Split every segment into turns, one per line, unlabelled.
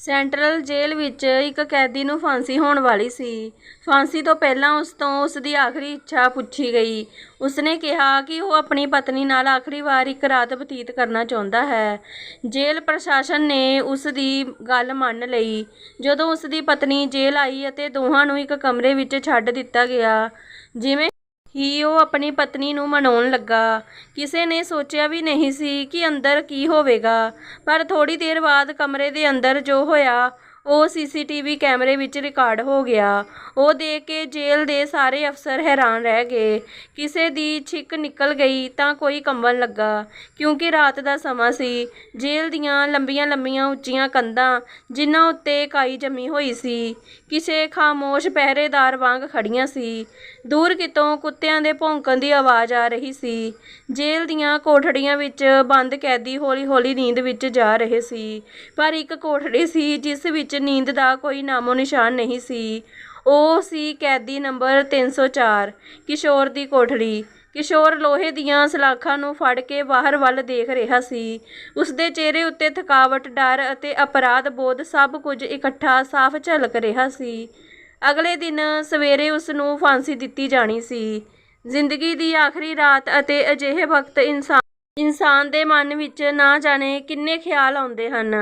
Central ਜੇਲ੍ਹ ਵਿੱਚ ਇੱਕ ਕੈਦੀ ਨੂੰ ਫਾਂਸੀ ਹੋਣ ਵਾਲੀ ਸੀ। ਫਾਂਸੀ ਤੋਂ ਪਹਿਲਾਂ ਉਸ ਤੋਂ ਉਸ ਦੀ ਆਖਰੀ ਇੱਛਾ ਪੁੱਛੀ ਗਈ। ਉਸਨੇ ਕਿਹਾ ਕਿ ਉਹ ਆਪਣੀ ਪਤਨੀ ਨਾਲ ਆਖਰੀ ਵਾਰ ਇੱਕ ਰਾਤ ਬਤੀਤ ਕਰਨਾ ਚਾਹੁੰਦਾ ਹੈ। ਜੇਲ੍ਹ ਪ੍ਰਸ਼ਾਸਨ ਨੇ ਉਸ ਦੀ ਗੱਲ ਮੰਨ ਲਈ। ਜਦੋਂ ਉਸ ਦੀ ਪਤਨੀ ਜੇਲ੍ਹ ਆਈ ਅਤੇ ਦੋਹਾਂ ਨੂੰ ਇੱਕ ਕਮਰੇ ਵਿੱਚ ਛੱਡ ਦਿੱਤਾ ਗਿਆ। ਜਿਵੇਂ ਹੀ ਉਹ ਆਪਣੀ ਪਤਨੀ ਨੂੰ ਮਨਾਉਣ ਲੱਗਾ, ਕਿਸੇ ਨੇ ਸੋਚਿਆ ਵੀ ਨਹੀਂ ਸੀ ਕਿ ਅੰਦਰ ਕੀ ਹੋਵੇਗਾ, ਪਰ ਥੋੜ੍ਹੀ ਦੇਰ ਬਾਅਦ ਕਮਰੇ ਦੇ ਅੰਦਰ ਜੋ ਹੋਇਆ, ਉਹ ਸੀਸੀਟੀਵੀ ਕੈਮਰੇ ਵਿੱਚ ਰਿਕਾਰਡ ਹੋ ਗਿਆ। ਉਹ ਦੇਖ ਕੇ ਜੇਲ੍ਹ ਦੇ ਸਾਰੇ ਅਫਸਰ ਹੈਰਾਨ ਰਹਿ ਗਏ। ਕਿਸੇ ਦੀ ਛਿੱਕ ਨਿਕਲ ਗਈ ਤਾਂ ਕੋਈ ਕੰਬਣ ਲੱਗਾ, ਕਿਉਂਕਿ ਰਾਤ ਦਾ ਸਮਾਂ ਸੀ। ਜੇਲ੍ਹ ਦੀਆਂ ਲੰਬੀਆਂ-ਲੰਬੀਆਂ ਉੱਚੀਆਂ ਕੰਧਾਂ, ਜਿਨ੍ਹਾਂ ਉੱਤੇ ਕਾਈ ਜਮੀ ਹੋਈ ਸੀ, ਕਿਸੇ ਖਾਮੋਸ਼ ਪਹਿਰੇਦਾਰ ਵਾਂਗ ਖੜੀਆਂ ਸੀ। ਦੂਰ ਕਿਤੋਂ ਕੁੱਤਿਆਂ ਦੇ ਭੌਂਕਣ ਦੀ ਆਵਾਜ਼ ਆ ਰਹੀ ਸੀ। ਜੇਲ੍ਹ ਦੀਆਂ ਕੋਠੜੀਆਂ ਵਿੱਚ ਬੰਦ ਕੈਦੀ ਹੌਲੀ-ਹੌਲੀ ਨੀਂਦ ਵਿੱਚ ਜਾ ਰਹੇ ਸੀ, ਪਰ ਇੱਕ ਕੋਠੜੀ ਸੀ ਜਿਸ ਵਿੱਚ ਨੀਂਦ ਦਾ ਕੋਈ ਨਾਮੋ-ਨਿਸ਼ਾਨ ਨਹੀਂ ਸੀ। ਉਹ ਸੀ ਕੈਦੀ ਨੰਬਰ ਤਿੰਨ ਸੌ ਚਾਰ, ਕਿਸ਼ੋਰ ਦੀ ਕੋਠੜੀ। ਕਿਸ਼ੋਰ ਲੋਹੇ ਦੀਆਂ ਸਲਾਖਾਂ ਨੂੰ ਫੜ ਕੇ ਬਾਹਰ ਵੱਲ ਦੇਖ ਰਿਹਾ ਸੀ। ਉਸਦੇ ਚਿਹਰੇ ਉੱਤੇ ਥਕਾਵਟ, ਡਰ ਅਤੇ ਅਪਰਾਧ-ਬੋਧ ਸਭ ਕੁਝ ਇਕੱਠਾ ਸਾਫ਼ ਝਲਕ ਰਿਹਾ ਸੀ। ਅਗਲੇ ਦਿਨ ਸਵੇਰੇ ਉਸ ਨੂੰ ਫਾਂਸੀ ਦਿੱਤੀ ਜਾਣੀ ਸੀ। ਜ਼ਿੰਦਗੀ ਦੀ ਆਖਰੀ ਰਾਤ ਅਤੇ ਅਜਿਹੇ ਵਕਤ ਇਨਸਾਨ ਦੇ ਮਨ ਵਿੱਚ ਨਾ ਜਾਣੇ ਕਿੰਨੇ ਖ਼ਿਆਲ ਆਉਂਦੇ ਹਨ।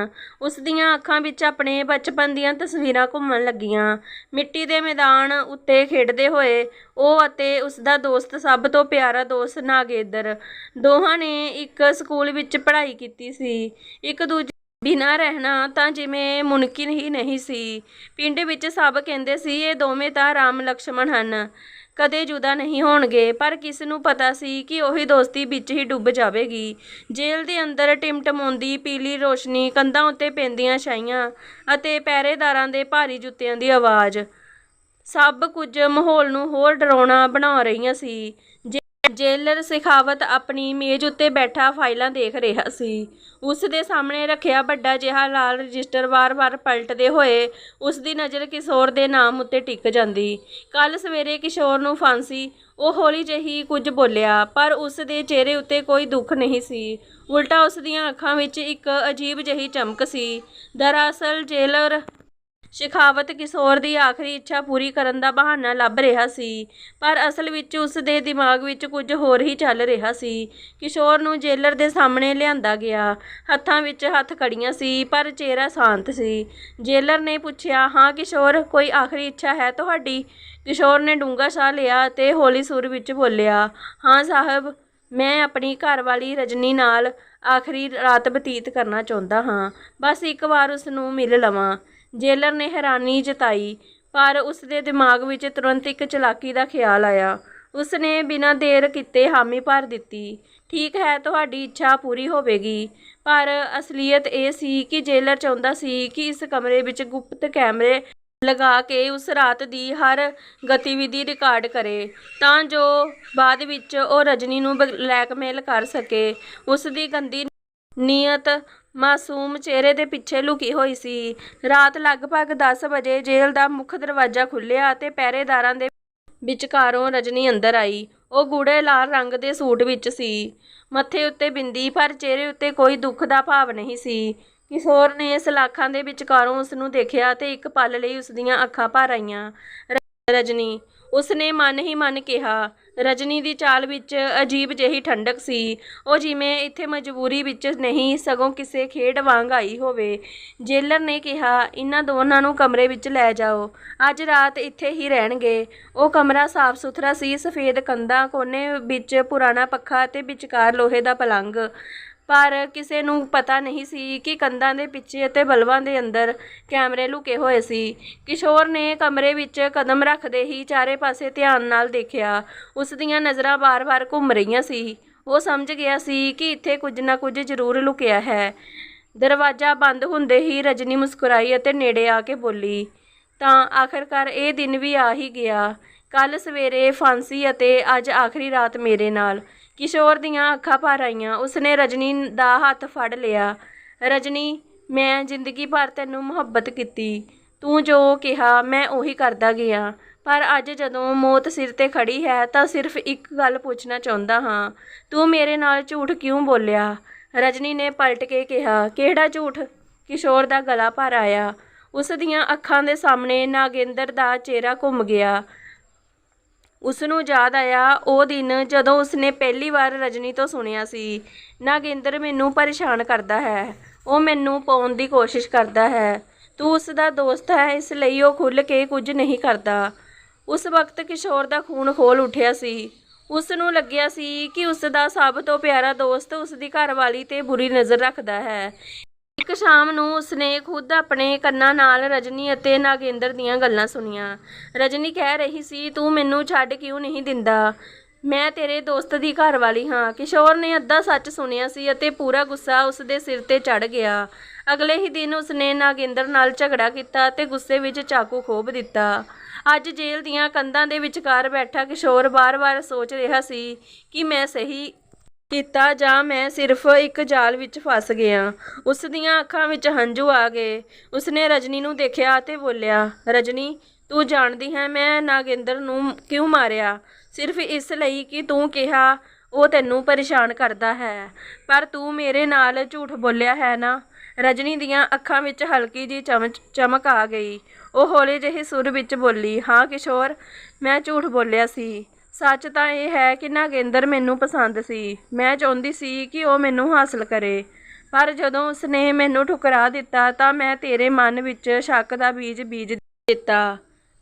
ਉਸ ਦੀਆਂ ਅੱਖਾਂ ਵਿੱਚ ਆਪਣੇ ਬਚਪਨ ਦੀਆਂ ਤਸਵੀਰਾਂ ਘੁੰਮਣ ਲੱਗੀਆਂ। ਮਿੱਟੀ ਦੇ ਮੈਦਾਨ ਉੱਤੇ ਖੇਡਦੇ ਹੋਏ ਉਹ ਅਤੇ ਉਸਦਾ ਦੋਸਤ, ਸਭ ਤੋਂ ਪਿਆਰਾ ਦੋਸਤ ਨਾਗੇਦਰ ਦੋਹਾਂ ਨੇ ਇੱਕ ਸਕੂਲ ਵਿੱਚ ਪੜ੍ਹਾਈ ਕੀਤੀ ਸੀ। ਇੱਕ-ਦੂਜੇ ਬਿਨਾਂ ਰਹਿਣਾ ਤਾਂ ਜਿਵੇਂ ਮੁਮਕਿਨ ਹੀ ਨਹੀਂ ਸੀ। ਪਿੰਡ ਵਿੱਚ ਸਭ ਕਹਿੰਦੇ ਸੀ, ਇਹ ਦੋਵੇਂ ਤਾਂ ਰਾਮ-ਲਕਸ਼ਮਣ ਹਨ, ਕਦੇ ਜੁਦਾ ਨਹੀਂ ਹੋਣਗੇ, ਪਰ ਕਿਸ ਨੂੰ ਪਤਾ ਸੀ ਕਿ ਉਹੀ ਦੋਸਤੀ ਵਿੱਚ ਹੀ ਡੁੱਬ ਜਾਵੇਗੀ। ਜੇਲ੍ਹ ਦੇ ਅੰਦਰ ਟਿਮਟਮਾਉਂਦੀ ਪੀਲੀ ਰੋਸ਼ਨੀ ਕੰਧਾਂ ਉੱਤੇ ਪੈਂਦੀਆਂ ਛਾਈਆਂ ਅਤੇ ਪਹਿਰੇਦਾਰਾਂ ਦੇ ਭਾਰੀ ਜੁੱਤਿਆਂ ਦੀ ਆਵਾਜ਼, ਸਭ ਕੁਝ ਮਾਹੌਲ ਨੂੰ ਹੋਰ ਡਰਾਉਣਾ ਬਣਾ ਰਹੀਆਂ ਸੀ। ਜੇਲਰ ਸਿਖਾਵਤ ਆਪਣੀ ਮੇਜ਼ ਉੱਤੇ ਬੈਠਾ ਫਾਈਲਾਂ ਦੇਖ ਰਿਹਾ ਸੀ। ਉਸ ਦੇ ਸਾਹਮਣੇ ਰੱਖਿਆ ਵੱਡਾ ਜਿਹਾ ਲਾਲ ਰਜਿਸਟਰ ਵਾਰ-ਵਾਰ ਪਲਟਦੇ ਹੋਏ ਉਸ ਦੀ ਨਜ਼ਰ ਕਿਸ਼ੋਰ ਦੇ ਨਾਮ ਉੱਤੇ ਟਿਕ ਜਾਂਦੀ। ਕੱਲ੍ਹ ਸਵੇਰੇ ਕਿਸ਼ੋਰ ਨੂੰ ਫਾਂਸੀ। ਉਹ ਹੌਲੀ ਜਿਹੀ ਕੁਝ ਬੋਲਿਆ, ਪਰ ਉਸ ਦੇ ਚਿਹਰੇ ਉੱਤੇ ਕੋਈ ਦੁੱਖ ਨਹੀਂ ਸੀ, ਉਲਟਾ ਉਸ ਦੀਆਂ ਅੱਖਾਂ ਵਿੱਚ ਇੱਕ ਅਜੀਬ ਜਿਹੀ ਚਮਕ ਸੀ। ਦਰਅਸਲ ਜੇਲਰ ਸ਼ੇਖਾਵਤ ਕਿਸ਼ੋਰ ਦੀ ਆਖਰੀ ਇੱਛਾ ਪੂਰੀ ਕਰਨ ਦਾ ਬਹਾਨਾ ਲੱਭ ਰਿਹਾ ਸੀ, ਪਰ ਅਸਲ ਵਿੱਚ ਉਸ ਦੇ ਦਿਮਾਗ ਵਿੱਚ ਕੁਝ ਹੋਰ ਹੀ ਚੱਲ ਰਿਹਾ ਸੀ। ਕਿਸ਼ੋਰ ਨੂੰ ਜੇਲਰ ਦੇ ਸਾਹਮਣੇ ਲਿਆਂਦਾ ਗਿਆ। ਹੱਥਾਂ ਵਿੱਚ ਹੱਥ ਹੱਥਕੜੀਆਂ ਸੀ, ਪਰ ਚਿਹਰਾ ਸ਼ਾਂਤ ਸੀ। ਜੇਲਰ ਨੇ ਪੁੱਛਿਆ, ਹਾਂ ਕਿਸ਼ੋਰ, ਕੋਈ ਆਖਰੀ ਇੱਛਾ ਹੈ ਤੁਹਾਡੀ? ਕਿਸ਼ੋਰ ਨੇ ਡੂੰਘਾ ਸਾਹ ਲਿਆ ਅਤੇ ਹੌਲੀ ਸੁਰ ਵਿੱਚ ਬੋਲਿਆ, ਹਾਂ ਸਾਹਿਬ ਮੈਂ ਆਪਣੀ ਘਰਵਾਲੀ ਰਜਨੀ ਨਾਲ ਆਖਰੀ ਰਾਤ ਬਤੀਤ ਕਰਨਾ ਚਾਹੁੰਦਾ ਹਾਂ। ਬਸ ਇੱਕ ਵਾਰ ਉਸ ਨੂੰ ਮਿਲ ਲਵਾਂ। ਜੇਲਰ ਨੇ ਹੈਰਾਨੀ ਜਤਾਈ, ਪਰ ਉਸ ਦੇ ਦਿਮਾਗ ਵਿੱਚ ਤੁਰੰਤ ਇੱਕ ਚਲਾਕੀ ਦਾ ਖ਼ਿਆਲ ਆਇਆ। ਉਸ ਨੇ ਬਿਨਾਂ ਦੇਰ ਕੀਤੇ ਹਾਮੀ ਭਰ ਦਿੱਤੀ, ਠੀਕ ਹੈ, ਤੁਹਾਡੀ ਇੱਛਾ ਪੂਰੀ ਹੋਵੇਗੀ। ਪਰ ਅਸਲੀਅਤ ਇਹ ਸੀ ਕਿ ਜੇਲਰ ਚਾਹੁੰਦਾ ਸੀ ਕਿ ਇਸ ਕਮਰੇ ਵਿੱਚ ਗੁਪਤ ਕੈਮਰੇ ਲਗਾ ਕੇ ਉਸ ਰਾਤ ਦੀ ਹਰ ਗਤੀਵਿਧੀ ਰਿਕਾਰਡ ਕਰੇ, ਤਾਂ ਜੋ ਬਾਅਦ ਵਿੱਚ ਉਹ ਰਜਨੀ ਨੂੰ ਬਲੈਕਮੇਲ ਕਰ ਸਕੇ। ਉਸ ਦੀ ਗੰਦੀ ਨੀਅਤ ਮਾਸੂਮ ਚਿਹਰੇ ਦੇ ਪਿੱਛੇ ਲੁਕੀ ਹੋਈ ਸੀ। ਰਾਤ ਲਗਭਗ ਦਸ ਵਜੇ ਜੇਲ੍ਹ ਦਾ ਮੁੱਖ ਦਰਵਾਜ਼ਾ ਖੁੱਲ੍ਹਿਆ ਅਤੇ ਪਹਿਰੇਦਾਰਾਂ ਦੇ ਵਿਚਕਾਰੋਂ ਰਜਨੀ ਅੰਦਰ ਆਈ। ਉਹ ਗੂੜੇ ਲਾਲ ਰੰਗ ਦੇ ਸੂਟ ਵਿੱਚ ਸੀ, ਮੱਥੇ ਉੱਤੇ ਬਿੰਦੀ, ਪਰ ਚਿਹਰੇ ਉੱਤੇ ਕੋਈ ਦੁੱਖ ਦਾ ਭਾਵ ਨਹੀਂ ਸੀ। ਕਿਸ਼ੋਰ ਨੇ ਸਲਾਖਾਂ ਦੇ ਵਿਚਕਾਰੋਂ ਉਸ ਨੂੰ ਦੇਖਿਆ ਅਤੇ ਇੱਕ ਪਲ ਲਈ ਉਸ ਦੀਆਂ ਅੱਖਾਂ ਭਰ ਆਈਆਂ। ਰਜਨੀ, ਉਸ ਨੇ ਮਨ ਹੀ ਮਨ ਕਿਹਾ। ਰਜਨੀ ਦੀ ਚਾਲ ਵਿੱਚ ਅਜੀਬ ਜਿਹੀ ਠੰਡਕ ਸੀ। ਉਹ ਜਿਵੇਂ ਇੱਥੇ ਮਜਬੂਰੀ ਵਿੱਚ ਨਹੀਂ, ਸਗੋਂ ਕਿਸੇ ਖੇਡ ਵਾਂਗ ਆਈ ਹੋਵੇ। ਜੇਲਰ ਨੇ ਕਿਹਾ, ਇਹਨਾਂ ਦੋਨਾਂ ਨੂੰ ਕਮਰੇ ਵਿੱਚ ਲੈ ਜਾਓ, ਅੱਜ ਰਾਤ ਇੱਥੇ ਹੀ ਰਹਿਣਗੇ। ਉਹ ਕਮਰਾ ਸਾਫ਼-ਸੁਥਰਾ ਸੀ, ਸਫ਼ੇਦ ਕੰਧਾਂ, ਕੋਨੇ ਵਿੱਚ ਪੁਰਾਣਾ ਪੱਖਾ ਅਤੇ ਵਿਚਕਾਰ ਲੋਹੇ ਦਾ ਪਲੰਗ ਪਰ ਕਿਸੇ ਨੂੰ ਪਤਾ ਨਹੀਂ ਸੀ ਕਿ ਕੰਧਾਂ ਦੇ ਪਿੱਛੇ ਅਤੇ ਬਲਬਾਂ ਦੇ ਅੰਦਰ ਕੈਮਰੇ ਲੁਕੇ ਹੋਏ ਸੀ। ਕਿਸ਼ੋਰ ਨੇ ਕਮਰੇ ਵਿੱਚ ਕਦਮ ਰੱਖਦੇ ਹੀ ਚਾਰੇ ਪਾਸੇ ਧਿਆਨ ਨਾਲ ਦੇਖਿਆ। ਉਸ ਦੀਆਂ ਨਜ਼ਰਾਂ ਬਾਰ-ਬਾਰ ਘੁੰਮ ਰਹੀਆਂ ਸੀ। ਉਹ ਸਮਝ ਗਿਆ ਸੀ ਕਿ ਇੱਥੇ ਕੁਝ ਨਾ ਕੁਝ ਜ਼ਰੂਰ ਲੁਕਿਆ ਹੈ। ਦਰਵਾਜ਼ਾ ਬੰਦ ਹੁੰਦੇ ਹੀ ਰਜਨੀ ਮੁਸਕਰਾਈ ਅਤੇ ਨੇੜੇ ਆ ਕੇ ਬੋਲੀ, ਤਾਂ ਆਖ਼ਰਕਾਰ ਇਹ ਦਿਨ ਵੀ ਆ ਹੀ ਗਿਆ। ਕੱਲ੍ਹ ਸਵੇਰੇ ਫਾਂਸੀ ਅਤੇ ਅੱਜ ਆਖਰੀ ਰਾਤ ਮੇਰੇ ਨਾਲ। ਕਿਸ਼ੋਰ ਦੀਆਂ ਅੱਖਾਂ ਭਰ ਆਈਆਂ। ਉਸਨੇ ਰਜਨੀ ਦਾ ਹੱਥ ਫੜ ਲਿਆ, ਰਜਨੀ, ਮੈਂ ਜ਼ਿੰਦਗੀ ਭਰ ਤੈਨੂੰ ਮੁਹੱਬਤ ਕੀਤੀ। ਤੂੰ ਜੋ ਕਿਹਾ, ਮੈਂ ਉਹੀ ਕਰਦਾ ਗਿਆ। ਪਰ ਅੱਜ ਜਦੋਂ ਮੌਤ ਸਿਰ 'ਤੇ ਖੜ੍ਹੀ ਹੈ ਤਾਂ ਸਿਰਫ਼ ਇੱਕ ਗੱਲ ਪੁੱਛਣਾ ਚਾਹੁੰਦਾ ਹਾਂ, ਤੂੰ ਮੇਰੇ ਨਾਲ ਝੂਠ ਕਿਉਂ ਬੋਲਿਆ? ਰਜਨੀ ਨੇ ਪਲਟ ਕੇ ਕਿਹਾ, ਕਿਹੜਾ ਝੂਠ? ਕਿਸ਼ੋਰ ਦਾ ਗਲਾ ਭਰ ਆਇਆ ਉਸ ਦੀਆਂ ਅੱਖਾਂ ਦੇ ਸਾਹਮਣੇ ਨਾਗੇਂਦਰ ਦਾ ਚਿਹਰਾ ਘੁੰਮ ਗਿਆ ਉਸ ਨੂੰ ਯਾਦ ਆਇਆ ਉਹ ਦਿਨ ਜਦੋਂ ਉਸਨੇ ਪਹਿਲੀ ਵਾਰ ਰਜਨੀ ਤੋਂ ਸੁਣਿਆ ਸੀ। ਨਾਗਿੰਦਰ ਮੈਨੂੰ ਪਰੇਸ਼ਾਨ ਕਰਦਾ ਹੈ। ਉਹ ਮੈਨੂੰ ਪਾਉਣ ਦੀ ਕੋਸ਼ਿਸ਼ ਕਰਦਾ ਹੈ। ਤੂੰ ਉਸ ਦਾ ਦੋਸਤ ਹੈ, ਇਸ ਲਈ ਉਹ ਖੁੱਲ੍ਹ ਕੇ ਕੁਝ ਨਹੀਂ ਕਰਦਾ। ਉਸ ਵਕਤ ਕਿਸ਼ੋਰ ਦਾ ਖੂਨ ਖੋਲ ਉੱਠਿਆ ਸੀ। ਉਸ ਨੂੰ ਲੱਗਿਆ ਸੀ ਕਿ ਉਸ ਦਾ ਸਭ ਤੋਂ ਪਿਆਰਾ ਦੋਸਤ ਉਸ ਦੀ ਘਰਵਾਲੀ ਤੇ ਬੁਰੀ ਨਜ਼ਰ ਰੱਖਦਾ ਹੈ। ਇੱਕ ਸ਼ਾਮ ਨੂੰ ਉਸਨੇ ਖੁਦ ਆਪਣੇ ਕੰਨਾਂ ਨਾਲ ਰਜਨੀ ਅਤੇ ਨਾਗੇਂਦਰ ਦੀਆਂ ਗੱਲਾਂ ਸੁਣੀਆਂ। ਰਜਨੀ ਕਹਿ ਰਹੀ ਸੀ, ਤੂੰ ਮੈਨੂੰ ਛੱਡ ਕਿਉਂ ਨਹੀਂ ਦਿੰਦਾ? ਮੈਂ ਤੇਰੇ ਦੋਸਤ ਦੀ ਘਰਵਾਲੀ ਹਾਂ। ਕਿਸ਼ੋਰ ਨੇ ਅੱਧਾ ਸੱਚ ਸੁਣਿਆ ਸੀ ਅਤੇ ਪੂਰਾ ਗੁੱਸਾ ਉਸ ਦੇ ਸਿਰ ਤੇ ਚੜ ਗਿਆ। ਅਗਲੇ ਹੀ ਦਿਨ ਉਸਨੇ ਨਾਗੇਂਦਰ ਨਾਲ ਝਗੜਾ ਕੀਤਾ ਅਤੇ ਗੁੱਸੇ ਵਿੱਚ ਚਾਕੂ ਖੋਭ ਦਿੱਤਾ। ਅੱਜ ਜੇਲ੍ਹ ਦੀਆਂ ਕੰਧਾਂ ਦੇ ਵਿਚਕਾਰ ਬੈਠਾ ਕਿਸ਼ੋਰ ਬਾਰ-ਬਾਰ ਸੋਚ ਰਿਹਾ ਸੀ ਕਿ ਮੈਂ ਸਹੀ ਕੀਤਾ ਜਾਂ ਮੈਂ ਸਿਰਫ ਇੱਕ ਜਾਲ ਵਿੱਚ ਫਸ ਗਿਆ। ਉਸ ਦੀਆਂ ਅੱਖਾਂ ਵਿੱਚ ਹੰਝੂ ਆ ਗਏ। ਉਸਨੇ ਰਜਨੀ ਨੂੰ ਦੇਖਿਆ ਅਤੇ ਬੋਲਿਆ, ਰਜਨੀ, ਤੂੰ ਜਾਣਦੀ ਹੈ ਮੈਂ ਨਾਗਿੰਦਰ ਨੂੰ ਕਿਉਂ ਮਾਰਿਆ? ਸਿਰਫ ਇਸ ਲਈ ਕਿ ਤੂੰ ਕਿਹਾ, ਉਹ ਤੈਨੂੰ ਪਰੇਸ਼ਾਨ ਕਰਦਾ ਹੈ। ਪਰ ਤੂੰ ਮੇਰੇ ਨਾਲ ਝੂਠ ਬੋਲਿਆ ਹੈ ਨਾ? ਰਜਨੀ ਦੀਆਂ ਅੱਖਾਂ ਵਿੱਚ ਹਲਕੀ ਜੀ ਚਮਚ, ਚਮਕ ਆ ਗਈ। ਉਹ ਹੌਲੇ ਜਿਹੇ ਸੁਰ ਵਿੱਚ ਬੋਲੀ, ਹਾਂ ਕਿਸ਼ੋਰ, ਮੈਂ ਝੂਠ ਬੋਲਿਆ ਸੀ। ਸੱਚ ਤਾਂ ਇਹ ਹੈ ਕਿ ਨਾਗੇਂਦਰ ਮੈਨੂੰ ਪਸੰਦ ਸੀ। ਮੈਂ ਚਾਹੁੰਦੀ ਸੀ ਕਿ ਉਹ ਮੈਨੂੰ ਹਾਸਲ ਕਰੇ। ਪਰ ਜਦੋਂ ਉਸਨੇ ਮੈਨੂੰ ਠੁਕਰਾ ਦਿੱਤਾ ਤਾਂ ਮੈਂ ਤੇਰੇ ਮਨ ਵਿੱਚ ਸ਼ੱਕ ਦਾ ਬੀਜ ਬੀਜ ਦਿੱਤਾ।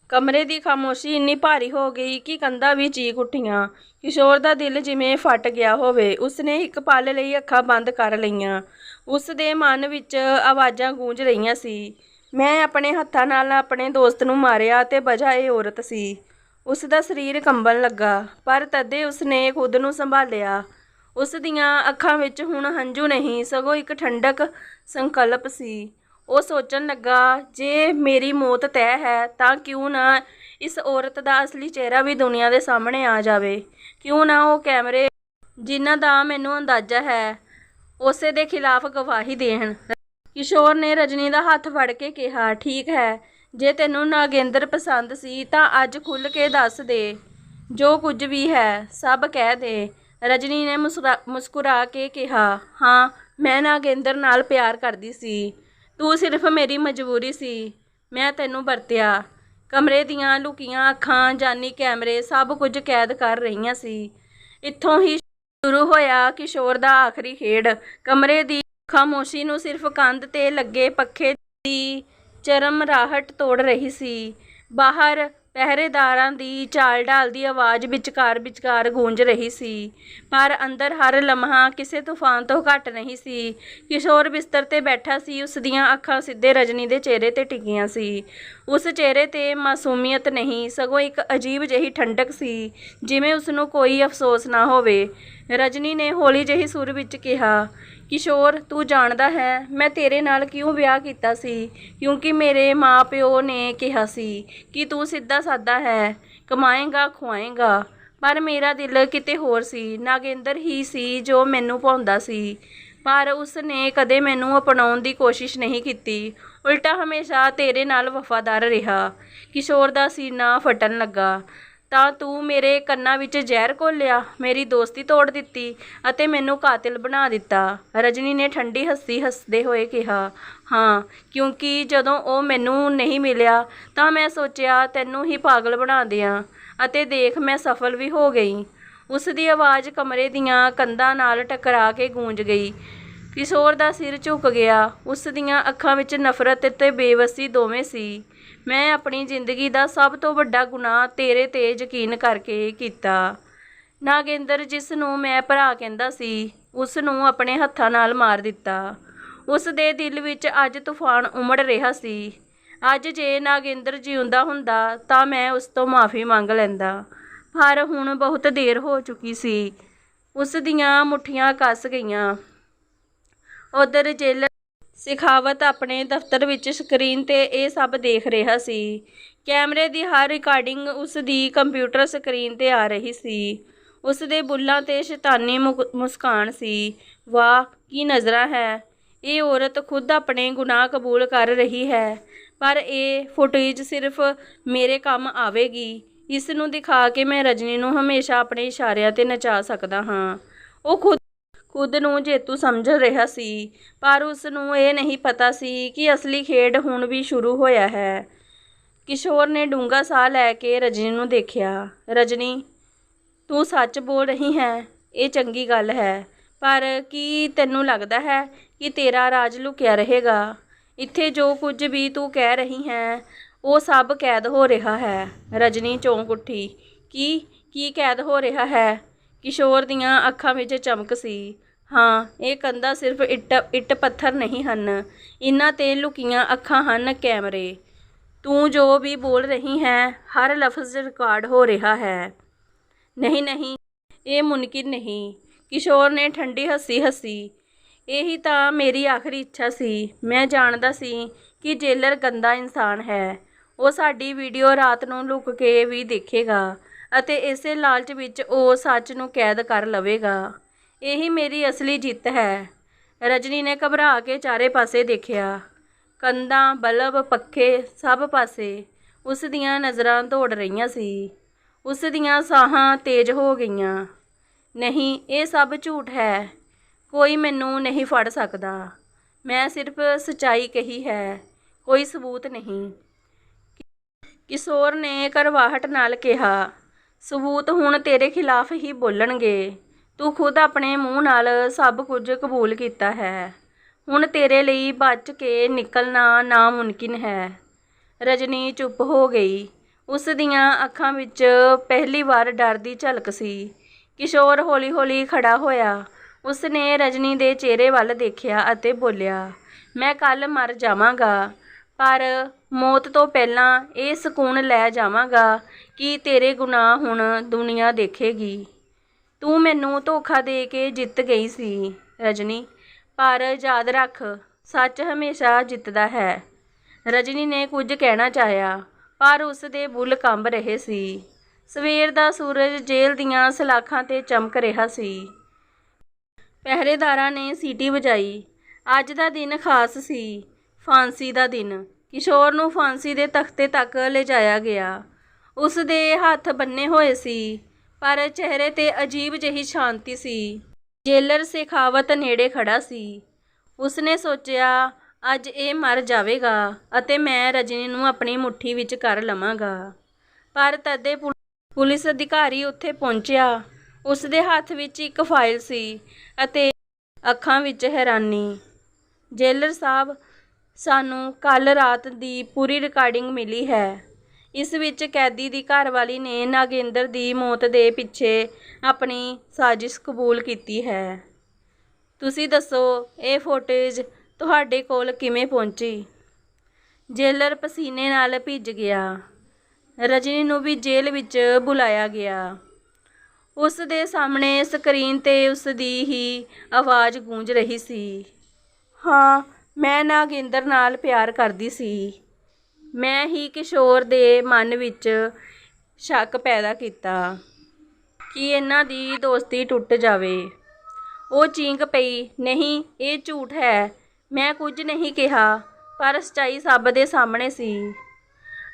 ਕਮਰੇ ਦੀ ਖਾਮੋਸ਼ੀ ਇੰਨੀ ਭਾਰੀ ਹੋ ਗਈ ਕਿ ਕੰਧਾਂ ਵੀ ਚੀਕ ਉੱਠੀਆਂ। ਕਿਸ਼ੋਰ ਦਾ ਦਿਲ ਜਿਵੇਂ ਫਟ ਗਿਆ ਹੋਵੇ, ਉਸਨੇ ਇੱਕ ਪਲ ਲਈ ਅੱਖਾਂ ਬੰਦ ਕਰ ਲਈਆਂ। ਉਸ ਦੇ ਮਨ ਵਿੱਚ ਆਵਾਜ਼ਾਂ ਗੂੰਜ ਰਹੀਆਂ ਸੀ। ਮੈਂ ਆਪਣੇ ਹੱਥਾਂ ਨਾਲ ਆਪਣੇ ਦੋਸਤ ਨੂੰ ਮਾਰਿਆ ਤੇ ਵਜ੍ਹਾ ਇਹ ਔਰਤ ਸੀ। ਉਸ ਦਾ ਸਰੀਰ ਕੰਬਣ ਲੱਗਾ, ਪਰ ਤਦੇ ਉਸਨੇ ਖੁਦ ਨੂੰ ਸੰਭਾਲਿਆ। ਉਸ ਦੀਆਂ ਅੱਖਾਂ ਵਿੱਚ ਹੁਣ ਹੰਝੂ ਨਹੀਂ, ਸਗੋਂ ਇੱਕ ਠੰਡਕ ਸੰਕਲਪ ਸੀ। ਉਹ ਸੋਚਣ ਲੱਗਾ, ਜੇ ਮੇਰੀ ਮੌਤ ਤੈਅ ਹੈ, ਤਾਂ ਕਿਉਂ ਨਾ ਇਸ ਔਰਤ ਦਾ ਅਸਲੀ ਚਿਹਰਾ ਵੀ ਦੁਨੀਆ ਦੇ ਸਾਹਮਣੇ ਆ ਜਾਵੇ? ਕਿਉਂ ਨਾ ਉਹ ਕੈਮਰੇ ਜਿਨ੍ਹਾਂ ਦਾ ਮੈਨੂੰ ਅੰਦਾਜ਼ਾ ਹੈ, ਉਸੇ ਦੇ ਖਿਲਾਫ ਗਵਾਹੀ ਦੇਣ। ਕਿਸ਼ੋਰ ਨੇ ਰਜਨੀ ਦਾ ਹੱਥ ਫੜ ਕੇ ਕਿਹਾ, ਠੀਕ ਹੈ। ਜੇ ਤੈਨੂੰ ਨਾਗੇਂਦਰ ਪਸੰਦ ਸੀ ਤਾਂ ਅੱਜ ਖੁੱਲ੍ਹ ਕੇ ਦੱਸ ਦੇ। ਜੋ ਕੁਝ ਵੀ ਹੈ, ਸਭ ਕਹਿ ਦੇ। ਰਜਨੀ ਨੇ ਮੁਸਕਰਾ ਮੁਸਕਰਾ ਕੇ ਕਿਹਾ, ਹਾਂ, ਮੈਂ ਨਾਗੇਂਦਰ ਨਾਲ ਪਿਆਰ ਕਰਦੀ ਸੀ। ਤੂੰ ਸਿਰਫ ਮੇਰੀ ਮਜਬੂਰੀ ਸੀ। ਮੈਂ ਤੈਨੂੰ ਵਰਤਿਆ। ਕਮਰੇ ਦੀਆਂ ਲੁਕੀਆਂ ਅੱਖਾਂ, ਜਾਨੀ ਕੈਮਰੇ, ਸਭ ਕੁਝ ਕੈਦ ਕਰ ਰਹੀਆਂ ਸੀ। ਇੱਥੋਂ ਹੀ ਸ਼ੁਰੂ ਹੋਇਆ ਕਿਸ਼ੋਰ ਦਾ ਆਖਰੀ ਖੇਡ। ਕਮਰੇ ਦੀ ਖਾਮੋਸ਼ੀ ਨੂੰ ਸਿਰਫ ਕੰਧ ਤੇ ਲੱਗੇ ਪੱਖੇ ਦੀ ਚਰਮ ਰਾਹਟ ਤੋੜ ਰਹੀ ਸੀ। ਬਾਹਰ ਪਹਿਰੇਦਾਰਾਂ ਦੀ ਚਾਲ ਢਾਲ ਦੀ ਆਵਾਜ਼ ਵਿਚਕਾਰ ਵਿਚਕਾਰ ਗੂੰਜ ਰਹੀ ਸੀ। ਪਰ ਅੰਦਰ ਹਰ ਲਮਹਾ ਕਿਸੇ ਤੂਫਾਨ ਤੋਂ ਘੱਟ ਨਹੀਂ ਸੀ। ਕਿਸ਼ੋਰ ਬਿਸਤਰ ਤੇ ਬੈਠਾ ਸੀ, ਉਸ ਦੀਆਂ ਅੱਖਾਂ ਸਿੱਧੇ ਰਜਨੀ ਦੇ ਚਿਹਰੇ ਤੇ ਟਿਕੀਆਂ ਸੀ। ਉਸ ਚਿਹਰੇ ਤੇ ਮਾਸੂਮੀਅਤ ਨਹੀਂ, ਸਗੋਂ ਇੱਕ ਅਜੀਬ ਜਿਹੀ ਠੰਡਕ ਸੀ, ਜਿਵੇਂ ਉਸ ਨੂੰ ਕੋਈ ਅਫਸੋਸ ਨਾ ਹੋਵੇ। ਰਜਨੀ ਨੇ ਹੌਲੀ ਜਿਹੀ ਸੁਰ ਵਿੱਚ ਕਿਹਾ, ਕਿਸ਼ੋਰ, ਤੂੰ ਜਾਣਦਾ ਹੈ ਮੈਂ ਤੇਰੇ ਨਾਲ ਕਿਉਂ ਵਿਆਹ ਕੀਤਾ ਸੀ? ਕਿਉਂਕਿ ਮੇਰੇ ਮਾਪਿਓ ਨੇ ਕਿਹਾ ਸੀ ਕਿ ਤੂੰ ਸਿੱਧਾ ਸਾਦਾ ਹੈ, ਕਮਾਏਗਾ ਖਵਾਏਗਾ ਪਰ ਮੇਰਾ ਦਿਲ ਕਿਤੇ ਹੋਰ ਸੀ, ਨਾਗੇਂਦਰ ਹੀ ਸੀ ਜੋ ਮੈਨੂੰ ਪਾਉਂਦਾ ਸੀ। ਪਰ ਉਸ ਨੇ ਕਦੇ ਮੈਨੂੰ ਅਪਣਾਉਣ ਦੀ ਕੋਸ਼ਿਸ਼ ਨਹੀਂ ਕੀਤੀ। ਉਲਟਾ ਹਮੇਸ਼ਾ ਤੇਰੇ ਨਾਲ ਵਫਾਦਾਰ ਰਿਹਾ। ਕਿਸ਼ੋਰ ਦਾ ਸੀਨਾ ਫਟਣ ਲੱਗਾ। ਤਾਂ ਤੂੰ ਮੇਰੇ ਕੰਨਾਂ ਵਿੱਚ ਜ਼ਹਿਰ ਘੋਲਿਆ, ਮੇਰੀ ਦੋਸਤੀ ਤੋੜ ਦਿੱਤੀ ਅਤੇ ਮੈਨੂੰ ਕਾਤਿਲ ਬਣਾ ਦਿੱਤਾ। ਰਜਨੀ ਨੇ ਠੰਡੀ ਹੱਸੀ ਹੱਸਦੇ ਹੋਏ ਕਿਹਾ, ਹਾਂ, ਕਿਉਂਕਿ ਜਦੋਂ ਉਹ ਮੈਨੂੰ ਨਹੀਂ ਮਿਲਿਆ ਤਾਂ ਮੈਂ ਸੋਚਿਆ ਤੈਨੂੰ ਹੀ ਪਾਗਲ ਬਣਾ ਦਿਆਂ ਅਤੇ ਦੇਖ ਮੈਂ ਸਫਲ ਵੀ ਹੋ ਗਈ। ਉਸ ਦੀ ਆਵਾਜ਼ ਕਮਰੇ ਦੀਆਂ ਕੰਧਾਂ ਨਾਲ ਟਕਰਾ ਕੇ ਗੂੰਜ ਗਈ। ਕਿਸ਼ੋਰ ਦਾ ਸਿਰ ਝੁਕ ਗਿਆ। ਉਸ ਦੀਆਂ ਅੱਖਾਂ ਵਿੱਚ ਨਫ਼ਰਤ ਤੇ ਬੇਵਸੀ ਦੋਵੇਂ ਸੀ। ਮੈਂ ਆਪਣੀ ਜ਼ਿੰਦਗੀ ਦਾ ਸਭ ਤੋਂ ਵੱਡਾ ਗੁਨਾਹ ਤੇਰੇ ਤੇ ਯਕੀਨ ਕਰਕੇ ਕੀਤਾ। ਨਾਗੇਂਦਰ ਜਿਸ ਨੂੰ ਮੈਂ ਭਰਾ ਕਹਿੰਦਾ ਸੀ ਉਸ ਨੂੰ ਆਪਣੇ ਹੱਥਾਂ ਨਾਲ ਮਾਰ ਦਿੱਤਾ। ਉਸ ਦੇ ਦਿਲ ਵਿੱਚ ਅੱਜ ਤੂਫਾਨ ਉਮੜ ਰਿਹਾ ਸੀ। ਅੱਜ ਜੇ ਨਾਗੇਂਦਰ ਜਿਉਂਦਾ ਹੁੰਦਾ, ਤਾਂ ਮੈਂ ਉਸ ਤੋਂ ਮਾਫੀ ਮੰਗ ਲੈਂਦਾ। ਪਰ ਹੁਣ ਬਹੁਤ ਦੇਰ ਹੋ ਚੁੱਕੀ ਸੀ। ਉਸ ਦੀਆਂ ਮੁੱਠੀਆਂ ਕੱਸ ਗਈਆਂ। ਉਧਰ ਜੇਲਰ ਸਿਖਾਵਤ ਆਪਣੇ ਦਫ਼ਤਰ ਵਿੱਚ ਸਕਰੀਨ ਤੇ ਇਹ ਸਭ ਦੇਖ ਰਿਹਾ ਸੀ। ਕੈਮਰੇ ਦੀ ਹਰ ਰਿਕਾਰਡਿੰਗ ਉਸ ਦੀ ਕੰਪਿਊਟਰ ਸਕਰੀਨ ਤੇ ਆ ਰਹੀ ਸੀ। ਉਸ ਦੇ ਬੁੱਲਾਂ ਤੇ ਸ਼ੈਤਾਨੀ ਮੁਕ- ਮੁਸਕਾਨ ਸੀ। ਵਾਹ, ਕੀ ਨਜ਼ਰਾਂ ਹੈ। ਇਹ ਔਰਤ ਖੁਦ ਆਪਣੇ ਗੁਨਾਹ ਕਬੂਲ ਕਰ ਰਹੀ ਹੈ। ਪਰ ਇਹ ਫੁਟੇਜ ਸਿਰਫ ਮੇਰੇ ਕੰਮ ਆਵੇਗੀ। ਇਸ ਨੂੰ ਦਿਖਾ ਕੇ ਮੈਂ ਰਜਨੀ ਨੂੰ ਹਮੇਸ਼ਾ ਆਪਣੇ ਇਸ਼ਾਰਿਆਂ ਤੇ ਨਚਾ ਸਕਦਾ ਹਾਂ। ਉਹ ਖੁਦ ਖੁਦ ਨੂੰ ਜੇਤੂ ਸਮਝ ਰਿਹਾ ਸੀ, ਪਰ ਉਸ ਨੂੰ ਇਹ ਨਹੀਂ ਪਤਾ ਸੀ ਕਿ ਅਸਲੀ ਖੇਡ ਹੁਣ ਵੀ ਸ਼ੁਰੂ ਹੋਇਆ ਹੈ। ਕਿਸ਼ੋਰ ਨੇ ਡੂੰਘਾ ਸਾਹ ਲੈ ਕੇ ਰਜਨੀ ਨੂੰ ਦੇਖਿਆ। ਰਜਨੀ, ਤੂੰ ਸੱਚ ਬੋਲ ਰਹੀ ਹੈ? ਇਹ ਚੰਗੀ ਗੱਲ ਹੈ। ਪਰ ਕੀ ਤੈਨੂੰ ਲੱਗਦਾ ਹੈ ਕਿ ਤੇਰਾ ਰਾਜ ਲੁਕਿਆ ਰਹੇਗਾ? ਇੱਥੇ ਜੋ ਕੁਝ ਵੀ ਤੂੰ ਕਹਿ ਰਹੀ ਹੈ, ਉਹ ਸਭ ਕੈਦ ਹੋ ਰਿਹਾ ਹੈ। ਰਜਨੀ ਚੌਂਕ ਉੱਠੀ। ਕੀ? ਕੀ ਕੈਦ ਹੋ ਰਿਹਾ ਹੈ? ਕਿਸ਼ੋਰ ਦੀਆਂ ਅੱਖਾਂ ਵਿੱਚ ਚਮਕ ਸੀ। ਹਾਂ, ਇਹ ਕੰਧਾਂ ਸਿਰਫ ਇੱਟ ਇੱਟ ਪੱਥਰ ਨਹੀਂ ਹਨ। ਇਹਨਾਂ ਤੇ ਲੁਕੀਆਂ ਅੱਖਾਂ ਹਨ ਕੈਮਰੇ। ਤੂੰ ਜੋ ਵੀ ਬੋਲ ਰਹੀ ਹੈ, ਹਰ ਲਫ਼ਜ਼ ਰਿਕਾਰਡ ਹੋ ਰਿਹਾ ਹੈ। ਨਹੀਂ ਨਹੀਂ, ਇਹ ਮੁਮਕਿਨ ਨਹੀਂ। ਕਿਸ਼ੋਰ ਨੇ ਠੰਡੀ ਹੱਸੀ ਹੱਸੀ, ਇਹੀ ਤਾਂ ਮੇਰੀ ਆਖਰੀ ਇੱਛਾ ਸੀ। ਮੈਂ ਜਾਣਦਾ ਸੀ ਕਿ ਜੇਲਰ ਗੰਦਾ ਇਨਸਾਨ ਹੈ। ਉਹ ਸਾਡੀ ਵੀਡੀਓ ਰਾਤ ਨੂੰ ਲੁਕ ਕੇ ਵੀ ਦੇਖੇਗਾ ਅਤੇ ਇਸੇ ਲਾਲਚ ਵਿੱਚ ਉਹ ਸੱਚ ਨੂੰ ਕੈਦ ਕਰ ਲਵੇਗਾ। ਇਹੀ ਮੇਰੀ ਅਸਲੀ ਜਿੱਤ ਹੈ। ਰਜਨੀ ਨੇ ਘਬਰਾ ਕੇ ਚਾਰੇ ਪਾਸੇ ਦੇਖਿਆ। ਕੰਧਾਂ, ਬਲਬ, ਪੱਖੇ ਸਭ ਪਾਸੇ ਉਸ ਦੀਆਂ ਨਜ਼ਰਾਂ ਦੌੜ ਰਹੀਆਂ ਸੀ। ਉਸ ਦੀਆਂ ਸਾਹਾਂ ਤੇਜ਼ ਹੋ ਗਈਆਂ। ਨਹੀਂ, ਇਹ ਸਭ ਝੂਠ ਹੈ। ਕੋਈ ਮੈਨੂੰ ਨਹੀਂ ਫੜ ਸਕਦਾ। ਮੈਂ ਸਿਰਫ ਸਚਾਈ ਕਹੀ ਹੈ। ਕੋਈ ਸਬੂਤ ਨਹੀਂ ਕਿਸ਼ੋਰ ਨੇ ਕਰਵਾਹਟ ਨਾਲ ਕਿਹਾ, ਸਬੂਤ ਹੁਣ ਤੇਰੇ ਖਿਲਾਫ ਹੀ ਬੋਲਣਗੇ। ਤੂੰ ਖੁਦ ਆਪਣੇ ਮੂੰਹ ਨਾਲ ਸਭ ਕੁਝ ਕਬੂਲ ਕੀਤਾ ਹੈ। ਹੁਣ ਤੇਰੇ ਲਈ ਬਚ ਕੇ ਨਿਕਲਣਾ ਨਾਮੁਮਕਿਨ ਹੈ। ਰਜਨੀ ਚੁੱਪ ਹੋ ਗਈ। ਉਸ ਦੀਆਂ ਅੱਖਾਂ ਵਿੱਚ ਪਹਿਲੀ ਵਾਰ ਡਰ ਦੀ ਝਲਕ ਸੀ। ਕਿਸ਼ੋਰ ਹੌਲੀ-ਹੌਲੀ ਖੜਾ ਹੋਇਆ। ਉਸ ਨੇ ਰਜਨੀ ਦੇ ਚਿਹਰੇ ਵੱਲ ਦੇਖਿਆ ਅਤੇ ਬੋਲਿਆ, ਮੈਂ ਕੱਲ ਮਰ ਜਾਵਾਂਗਾ, ਪਰ ਮੌਤ ਤੋਂ ਪਹਿਲਾਂ ਇਹ ਸਕੂਨ ਲੈ ਜਾਵਾਂਗਾ ਕਿ ਤੇਰੇ ਗੁਨਾਹ ਹੁਣ ਦੁਨੀਆ ਦੇਖੇਗੀ। ਤੂੰ ਮੈਨੂੰ ਧੋਖਾ ਦੇ ਕੇ ਜਿੱਤ ਗਈ ਸੀ, ਰਜਨੀ। ਪਰ ਯਾਦ ਰੱਖ, ਸੱਚ ਹਮੇਸ਼ਾ ਜਿੱਤਦਾ ਹੈ। ਰਜਨੀ ਨੇ ਕੁਝ ਕਹਿਣਾ ਚਾਹਿਆ, ਪਰ ਉਸ ਦੇ ਬੁੱਲ ਕੰਬ ਰਹੇ ਸੀ। ਸਵੇਰ ਦਾ ਸੂਰਜ ਜੇਲ੍ਹ ਦੀਆਂ ਸਲਾਖਾਂ ਤੇ ਚਮਕ ਰਿਹਾ ਸੀ। ਪਹਿਰੇਦਾਰਾਂ ਨੇ ਸੀਟੀ ਵਜਾਈ। ਅੱਜ ਦਾ ਦਿਨ ਖਾਸ ਸੀ, ਫਾਂਸੀ ਦਾ ਦਿਨ। ਕਿਸ਼ੋਰ ਨੂੰ ਫਾਂਸੀ ਦੇ ਤਖਤੇ ਤੱਕ ਲਿਜਾਇਆ ਗਿਆ। ਉਸ ਦੇ ਹੱਥ ਬੰਨੇ ਹੋਏ ਸੀ। ਪਰ ਚਿਹਰੇ ਤੇ ਅਜੀਬ ਜਿਹੀ ਸ਼ਾਂਤੀ ਸੀ। ਜੇਲਰ ਸੇਖਾਵਤ ਨੇੜੇ ਖੜਾ ਸੀ। ਉਸਨੇ ਸੋਚਿਆ, ਅੱਜ ਇਹ ਮਰ ਜਾਵੇਗਾ ਅਤੇ ਮੈਂ ਰਜਨੀ ਨੂੰ ਆਪਣੀ ਮੁੱਠੀ ਵਿੱਚ ਕਰ ਲਵਾਂਗਾ। ਪਰ ਤਦੇ ਪੁ- ਪੁਲਿਸ ਅਧਿਕਾਰੀ ਉੱਥੇ ਪਹੁੰਚਿਆ। ਉਸ ਦੇ ਹੱਥ ਵਿੱਚ ਇੱਕ ਫਾਈਲ ਸੀ ਅਤੇ ਅੱਖਾਂ ਵਿੱਚ ਹੈਰਾਨੀ। ਜੇਲਰ ਸਾਹਿਬ, ਸਾਨੂੰ ਕੱਲ ਰਾਤ ਦੀ ਪੂਰੀ ਰਿਕਾਰਡਿੰਗ ਮਿਲੀ ਹੈ। ਇਸ ਵਿੱਚ ਕੈਦੀ ਦੀ ਘਰਵਾਲੀ ਨੇ ਨਾਗੇਂਦਰ ਦੀ ਮੌਤ ਦੇ ਪਿੱਛੇ ਆਪਣੀ ਸਾਜ਼ਿਸ਼ ਕਬੂਲ ਕੀਤੀ ਹੈ। ਤੁਸੀਂ ਦੱਸੋ, ਇਹ ਫੁਟੇਜ ਤੁਹਾਡੇ ਕੋਲ ਕਿਵੇਂ ਪਹੁੰਚੀ? ਜੇਲਰ ਪਸੀਨੇ ਨਾਲ ਭਿੱਜ ਗਿਆ। ਰਜਨੀ ਨੂੰ ਵੀ ਜੇਲ੍ਹ ਵਿੱਚ ਬੁਲਾਇਆ ਗਿਆ। ਉਸ ਦੇ ਸਾਹਮਣੇ ਸਕਰੀਨ ਤੇ ਉਸ ਦੀ ਹੀ ਆਵਾਜ਼ ਗੂੰਜ ਰਹੀ ਸੀ। ਹਾਂ, ਮੈਂ ਨਾਗਿੰਦਰ ਨਾਲ ਪਿਆਰ ਕਰਦੀ ਸੀ। ਮੈਂ ਹੀ ਕਿਸ਼ੋਰ ਦੇ ਮਨ ਵਿੱਚ ਸ਼ੱਕ ਪੈਦਾ ਕੀਤਾ ਕਿ ਇਹਨਾਂ ਦੀ ਦੋਸਤੀ ਟੁੱਟ ਜਾਵੇ। ਉਹ ਚੀਂਕ ਪਈ, ਨਹੀਂ, ਇਹ ਝੂਠ ਹੈ। ਮੈਂ ਕੁਝ ਨਹੀਂ ਕਿਹਾ, ਪਰ ਸੱਚਾਈ ਸਭ ਦੇ ਸਾਹਮਣੇ ਸੀ।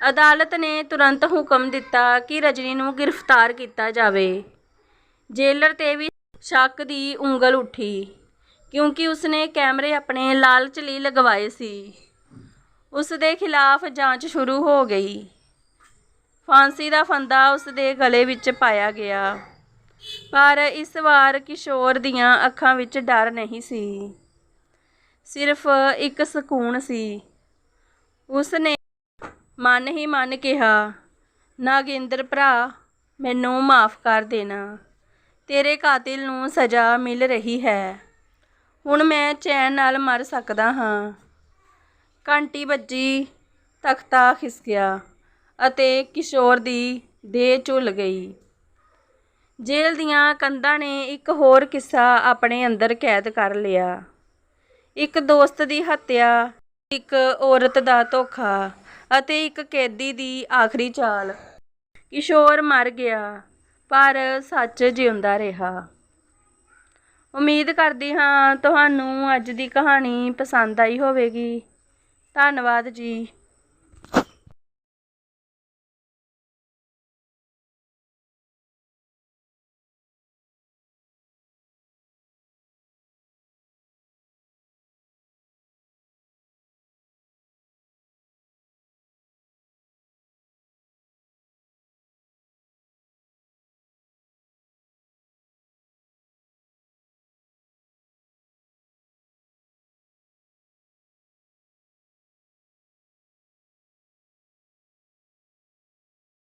ਅਦਾਲਤ ਨੇ ਤੁਰੰਤ ਹੁਕਮ ਦਿੱਤਾ ਕਿ ਰਜਨੀ ਨੂੰ ਗ੍ਰਿਫਤਾਰ ਕੀਤਾ ਜਾਵੇ। ਜੇਲਰ ਤੇ ਵੀ ਸ਼ੱਕ ਦੀ ਉਂਗਲ ਉੱਠੀ, ਕਿਉਂਕਿ ਉਸਨੇ ਕੈਮਰੇ ਆਪਣੇ ਲਾਲਚ ਲਈ ਲਗਵਾਏ ਸੀ। ਉਸ ਦੇ ਖਿਲਾਫ ਜਾਂਚ ਸ਼ੁਰੂ ਹੋ ਗਈ। ਫਾਂਸੀ ਦਾ ਫੰਦਾ ਉਸ ਦੇ ਗਲੇ ਵਿੱਚ ਪਾਇਆ ਗਿਆ। ਪਰ ਇਸ ਵਾਰ ਕਿਸ਼ੋਰ ਦੀਆਂ ਅੱਖਾਂ ਵਿੱਚ ਡਰ ਨਹੀਂ ਸੀ। ਸਿਰਫ ਇੱਕ ਸਕੂਨ ਸੀ। ਉਸ ਨੇ ਮਨ ਹੀ ਮਨ ਕਿਹਾ, ਨਾਗਿੰਦਰ ਭਰਾ, ਮੈਨੂੰ ਮਾਫ ਕਰ ਦੇਣਾ। ਤੇਰੇ ਕਾਤਿਲ ਨੂੰ ਸਜ਼ਾ ਮਿਲ ਰਹੀ ਹੈ। ਹੁਣ ਮੈਂ ਚੈਨ ਨਾਲ ਮਰ ਸਕਦਾ ਹਾਂ। ਘੰਟੀ ਵੱਜੀ, ਤਖਤਾ ਖਿਸਕਿਆ ਅਤੇ ਕਿਸ਼ੋਰ ਦੀ ਦੇਹ ਝੁੱਲ ਗਈ। ਜੇਲ੍ਹ ਦੀਆਂ ਕੰਧਾਂ ਨੇ ਇੱਕ ਹੋਰ ਕਿੱਸਾ ਆਪਣੇ ਅੰਦਰ ਕੈਦ ਕਰ ਲਿਆ। ਇੱਕ ਦੋਸਤ ਦੀ ਹੱਤਿਆ, ਇੱਕ ਔਰਤ ਦਾ ਧੋਖਾ ਅਤੇ ਇੱਕ ਕੈਦੀ ਦੀ ਆਖਰੀ ਚਾਲ। ਕਿਸ਼ੋਰ ਮਰ ਗਿਆ, ਪਰ ਸੱਚ ਜਿਉਂਦਾ ਰਿਹਾ। ਉਮੀਦ ਕਰਦੀ ਹਾਂ ਤੁਹਾਨੂੰ ਅੱਜ ਦੀ ਕਹਾਣੀ ਪਸੰਦ ਆਈ ਹੋਵੇਗੀ। ਧੰਨਵਾਦ ਜੀ।